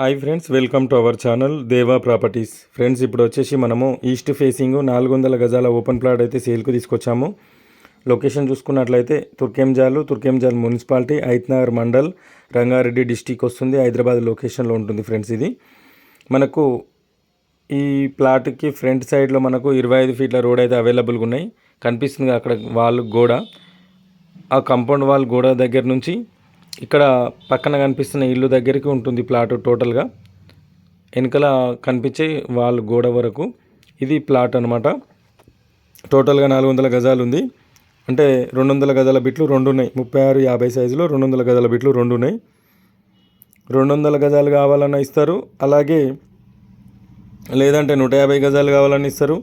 Hi friends welcome to our channel Deva Properties. Friends ఇప్పుడు వచ్చేసి మనము ఈస్ట్ ఫేసింగ్ నాలుగు వందల గజాల ఓపెన్ ప్లాట్ అయితే సేల్కి తీసుకొచ్చాము. లొకేషన్ చూసుకున్నట్లయితే తుర్కెంజాలు తుర్కెంజాల్ మున్సిపాలిటీ ఐత్నగర్ మండల్ రంగారెడ్డి డిస్టిక్ వస్తుంది హైదరాబాద్ లొకేషన్లో ఉంటుంది ఫ్రెండ్స్ ఇది. మనకు ఈ ప్లాట్కి ఫ్రంట్ సైడ్లో మనకు ఇరవై ఐదు ఫీట్ల రోడ్ అయితే అవైలబుల్గా ఉన్నాయి. కనిపిస్తుంది అక్కడ వాళ్ళు గోడ. ఆ కంపౌండ్ వాల్ గోడ దగ్గర నుంచి ఇక్కడ పక్కన కనిపిస్తున్న ఇల్లు దగ్గరికి ఉంటుంది ప్లాట్ టోటల్గా. వెనకల కనిపించే వాళ్ళు గోడ వరకు ఇది ప్లాట్ అనమాట టోటల్గా నాలుగు వందల గజాలు ఉంది. అంటే రెండు వందల గజాల బిట్లు రెండు ఉన్నాయి. ముప్పై ఆరు యాభై సైజులో రెండు వందల గజాల బిట్లు రెండు ఉన్నాయి. రెండు వందల గజాలు కావాలన్నా ఇస్తారు. అలాగే లేదంటే నూట యాభై గజాలు కావాలని ఇస్తారు.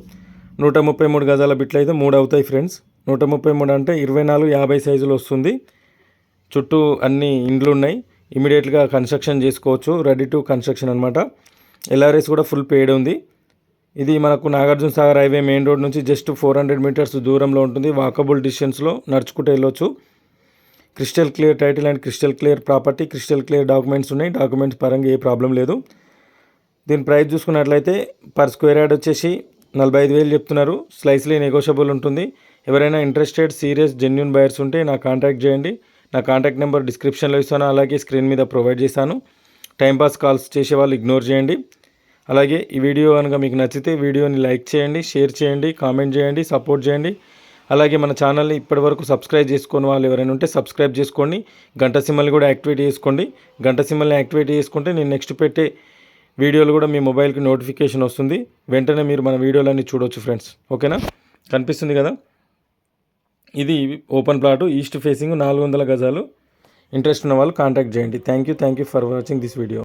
నూట ముప్పై మూడు గజాల బిట్లు అయితే మూడు అవుతాయి ఫ్రెండ్స్. నూట ముప్పై మూడు అంటే ఇరవై నాలుగు యాభై సైజులు వస్తుంది. చుట్టూ అన్ని ఇండ్లు ఉన్నాయి. ఇమీడియట్గా కన్స్ట్రక్షన్ చేసుకోవచ్చు. రెడీ టు కన్స్ట్రక్షన్ అనమాట ఎల్ఆర్ఎస్ కూడా ఫుల్ పేడ్ ఉంది. ఇది మనకు Nagarjuna Sagar highway main road నుంచి జస్ట్ ఫోర్ హండ్రెడ్ మీటర్స్ దూరంలో ఉంటుంది. వాకబుల్ డిస్టెన్స్లో నడుచుకుంటూ వెళ్ళొచ్చు. Crystal clear title and crystal clear property crystal clear documents ఉన్నాయి. డాక్యుమెంట్స్ పరంగా ఏ ప్రాబ్లం లేదు. దీని ప్రైస్ చూసుకున్నట్లయితే పర్ స్క్వేర్ యార్డ్ వచ్చేసి నలభై ఐదు వేలు చెప్తున్నారు. స్లైస్లీ నెగోషియబుల్ ఉంటుంది. ఎవరైనా ఇంట్రెస్టెడ్ సీరియస్ జెన్యున్ బయర్స్ ఉంటే నాకు కాంటాక్ట్ చేయండి. నా కాంటాక్ట్ నెంబర్ డిస్క్రిప్షన్లో ఇస్తాను. అలాగే స్క్రీన్ మీద ప్రొవైడ్ చేశాను టైంపాస్ కాల్స్ చేసే వాళ్ళు ఇగ్నోర్ చేయండి. అలాగే ఈ వీడియో కనుక మీకు నచ్చితే వీడియోని లైక్ చేయండి షేర్ చేయండి కామెంట్ చేయండి సపోర్ట్ చేయండి. అలాగే మన ఛానల్ని ఇప్పటివరకు సబ్స్క్రైబ్ చేసుకుని వాళ్ళు ఎవరైనా ఉంటే సబ్స్క్రైబ్ చేసుకోండి. గంట సిమ్మల్ని కూడా యాక్టివేట్ చేసుకోండి. గంట సిమ్మల్ని యాక్టివేట్ చేసుకుంటే నేను నెక్స్ట్ పెట్టే వీడియోలు కూడా మీ మొబైల్కి నోటిఫికేషన్ వస్తుంది. వెంటనే మీరు మన వీడియోలన్నీ చూడవచ్చు ఫ్రెండ్స్ ఓకేనా కనిపిస్తుంది కదా? ఇది ఓపెన్ ప్లాటు ఈస్ట్ ఫేసింగ్ నాలుగు వందల గజాలు. ఇంట్రెస్ట్ ఉన్న వాళ్ళు కాంటాక్ట్ చేయండి. Thank you thank you for watching this video